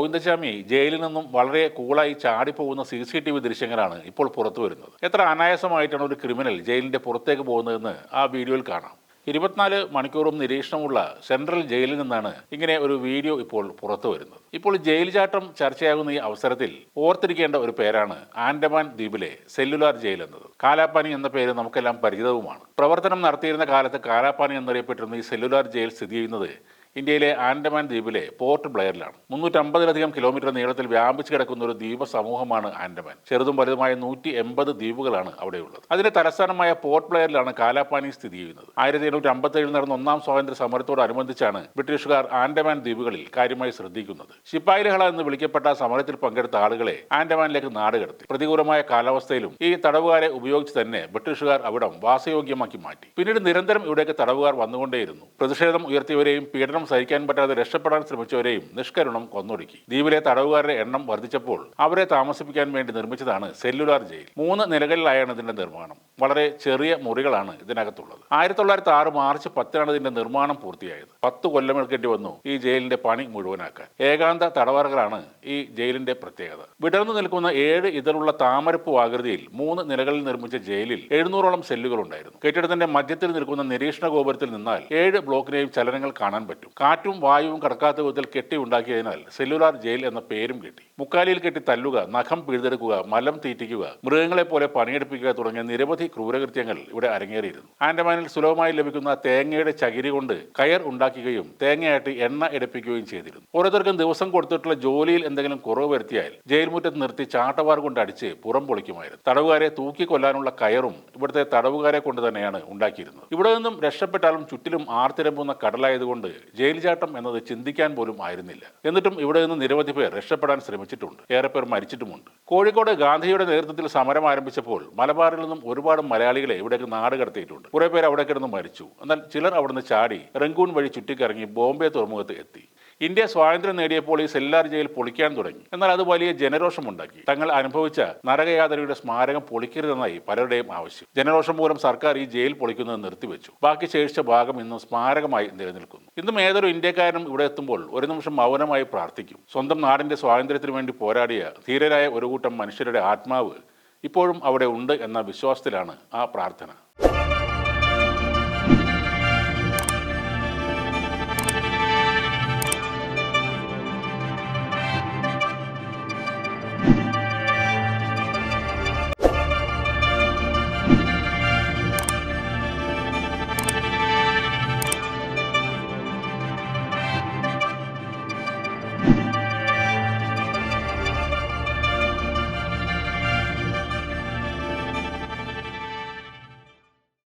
ഗോവിന്ദസ്വാമി ജയിലിൽ നിന്നും വളരെ കൂളായി ചാടിപ്പോകുന്ന സി സി ടി വി ദൃശ്യങ്ങളാണ് ഇപ്പോൾ പുറത്തു വരുന്നത്. എത്ര അനായാസമായിട്ടാണ് ഒരു ക്രിമിനൽ ജയിലിന്റെ പുറത്തേക്ക് പോകുന്നതെന്ന് ആ വീഡിയോയിൽ കാണാം. ഇരുപത്തിനാല് മണിക്കൂറും നിരീക്ഷണമുള്ള സെൻട്രൽ ജയിലിൽ നിന്നാണ് ഇങ്ങനെ ഒരു വീഡിയോ ഇപ്പോൾ പുറത്തു വരുന്നത്. ഇപ്പോൾ ജയിൽ ചാട്ടം ചർച്ചയാകുന്ന ഈ അവസരത്തിൽ ഓർത്തിരിക്കേണ്ട ഒരു പേരാണ് ആൻഡമാൻ ദ്വീപിലെ സെല്ലുലാർ ജയിൽ എന്നത്. കാലാപ്പാനി എന്ന പേര് നമുക്കെല്ലാം പരിചിതവുമാണ്. പ്രവർത്തനം നടത്തിയിരുന്ന കാലത്ത് കാലാപ്പാനി എന്നറിയപ്പെട്ടിരുന്ന ഈ സെല്ലുലാർ ജയിൽ സ്ഥിതി ചെയ്യുന്നത് ഇന്ത്യയിലെ ആൻഡമാൻ ദ്വീപിലെ പോർട്ട് ബ്ലെയറിലാണ്. മുന്നൂറ്റമ്പതിലധികം കിലോമീറ്റർ നീളത്തിൽ വ്യാപിച്ചു കിടക്കുന്ന ഒരു ദ്വീപ സമൂഹമാണ് ആൻഡമാൻ. ചെറുതും വലുതുമായ നൂറ്റി എൺപത് ദ്വീപുകളാണ് അവിടെയുള്ളത്. അതിന്റെ തലസ്ഥാനമായ പോർട്ട് ബ്ലെയറിലാണ് കാലാപ്പാനി സ്ഥിതി ചെയ്യുന്നത്. ആയിരത്തി എണ്ണൂറ്റി അമ്പത്തേഴിൽ നടന്ന ഒന്നാം സ്വാതന്ത്ര്യ സമരത്തോടനുബന്ധിച്ചാണ് ബ്രിട്ടീഷുകാർ ആൻഡമാൻ ദ്വീപുകളിൽ കാര്യമായി ശ്രദ്ധിക്കുന്നത്. ശിപ്പായി ലഹള എന്ന് വിളിക്കപ്പെട്ട സമരത്തിൽ പങ്കെടുത്ത ആളുകളെ ആൻഡമാനിലേക്ക് നാടുകടത്തി. പ്രതികൂലമായ കാലാവസ്ഥയിലും ഈ തടവുകാരെ ഉപയോഗിച്ച് തന്നെ ബ്രിട്ടീഷുകാർ അവിടം വാസയോഗ്യമാക്കി മാറ്റി. പിന്നീട് നിരന്തരം ഇവിടേക്ക് തടവുകാർ വന്നുകൊണ്ടേയിരുന്നു. പ്രതിഷേധം ഉയർത്തിയവരെയും പീഡനം സഹിക്കാൻ പറ്റാതെ രക്ഷപ്പെടാൻ ശ്രമിച്ചവരെയും നിഷ്കരുണം കൊന്നൊടുക്കി. ദ്വീപിലെ തടവുകാരുടെ എണ്ണം വർദ്ധിച്ചപ്പോൾ അവരെ താമസിപ്പിക്കാൻ വേണ്ടി നിർമ്മിച്ചതാണ് സെല്ലുലാർ ജയിൽ. മൂന്ന് നിലകളിലായാണ് ഇതിന്റെ നിർമ്മാണം. വളരെ ചെറിയ മുറികളാണ് ഇതിനകത്തുള്ളത്. ആയിരത്തി തൊള്ളായിരത്തി ആറ് മാർച്ച് പത്തിനാണ് ഇതിന്റെ നിർമ്മാണം പൂർത്തിയായത്. പത്ത് കൊല്ലം എടുക്കേണ്ടി വന്നു ഈ ജയിലിന്റെ പണി മുഴുവനാക്കാൻ. ഏകാന്ത തടവറകളാണ് ഈ ജയിലിന്റെ പ്രത്യേകത. വിടർന്നു നിൽക്കുന്ന ഏഴ് ഇതിലുള്ള താമരപ്പൂ ആകൃതിയിൽ മൂന്ന് നിലകളിൽ നിർമ്മിച്ച ജയിലിൽ എഴുന്നൂറോളം സെല്ലുകൾ ഉണ്ടായിരുന്നു. കെട്ടിടത്തിന്റെ മധ്യത്തിൽ നിൽക്കുന്ന നിരീക്ഷണ ഗോപുരത്തിൽ നിന്നാൽ ഏഴ് ബ്ലോക്കിനെയും ചലനങ്ങൾ കാണാൻ പറ്റും. കാറ്റും വായുവും കടക്കാത്ത വിധത്തിൽ കെട്ടി ഉണ്ടാക്കിയതിനാൽ സെല്ലുലാർ ജയിൽ എന്ന പേരും കിട്ടി. മുക്കാലിയിൽ കെട്ടി തല്ലുക നഖം പിഴുതെടുക്കുക മലം തീറ്റിക്കുക മൃഗങ്ങളെ പോലെ പണിയെടുപ്പിക്കുക തുടങ്ങിയ നിരവധി ക്രൂരകൃത്യങ്ങൾ ഇവിടെ അരങ്ങേറിയിരുന്നു. ആൻഡമാനിൽ സുലഭമായി ലഭിക്കുന്ന തേങ്ങയുടെ ചകിരി കൊണ്ട് കയർ ഉണ്ടാക്കുകയും തേങ്ങയായിട്ട് എണ്ണ എടുപ്പിക്കുകയും ചെയ്തിരുന്നു. ഓരോരുത്തർക്കും ദിവസം കൊടുത്തിട്ടുള്ള ജോലിയിൽ എന്തെങ്കിലും കുറവ് വരുത്തിയാൽ ജയിൽമുറ്റത്ത് നിർത്തി ചാട്ടവാർ കൊണ്ട് അടിച്ച് പുറം പൊളിക്കുമായിരുന്നു. തടവുകാരെ തൂക്കി കൊല്ലാനുള്ള കയറും ഇവിടുത്തെ തടവുകാരെ കൊണ്ട് തന്നെയാണ് ഉണ്ടാക്കിയിരുന്നത്. ഇവിടെ നിന്നും രക്ഷപ്പെട്ടാലും ചുറ്റിലും ആർത്തിരമ്പുന്ന കടലായതുകൊണ്ട് ജയിൽ ചാട്ടം എന്നത് ചിന്തിക്കാൻ പോലും ആയിരുന്നില്ല. എന്നിട്ടും ഇവിടെ നിന്ന് നിരവധി പേർ രക്ഷപ്പെടാൻ ശ്രമിച്ചിട്ടുണ്ട്. ഏറെ പേർ മരിച്ചിട്ടുമുണ്ട്. കോഴിക്കോട് ഗാന്ധിയുടെ നേതൃത്വത്തിൽ സമരം ആരംഭിച്ചപ്പോൾ മലബാറിൽ നിന്നും ഒരുപാട് മലയാളികളെ ഇവിടേക്ക് നാട് കടത്തിയിട്ടുണ്ട്. കുറെ പേര് അവിടെ കിടന്ന് മരിച്ചു. എന്നാൽ ചിലർ അവിടുന്ന് ചാടി റെങ്കൂൺ വഴി ചുറ്റിക്കറങ്ങി ബോംബെ തുറമുഖത്ത് എത്തി. ഇന്ത്യ സ്വാതന്ത്ര്യം നേടിയപ്പോൾ ഈ സെല്ലാർ ജയിൽ പൊളിക്കാൻ തുടങ്ങി. എന്നാൽ അത് വലിയ ജനരോഷമുണ്ടാക്കി. തങ്ങൾ അനുഭവിച്ച നരകയാതനയുടെ സ്മാരകം പൊളിക്കരുതെന്നായി പലരുടെയും ആവശ്യം. ജനരോഷം മൂലം സർക്കാർ ഈ ജയിൽ പൊളിക്കുന്നത് നിർത്തിവെച്ചു. ബാക്കി ശേഷിച്ച ഭാഗം ഇന്നും സ്മാരകമായി നിലനിൽക്കുന്നു. ഇന്നും ഏതൊരു ഇന്ത്യക്കാരനും ഇവിടെ എത്തുമ്പോൾ ഒരു നിമിഷം മൗനമായി പ്രാർത്ഥിക്കും. സ്വന്തം നാടിന്റെ സ്വാതന്ത്ര്യത്തിനു വേണ്ടി പോരാടിയ ധീരരായ ഒരു കൂട്ടം മനുഷ്യരുടെ ആത്മാവ് ഇപ്പോഴും അവിടെ ഉണ്ട് എന്ന വിശ്വാസത്തിലാണ് ആ പ്രാർത്ഥന.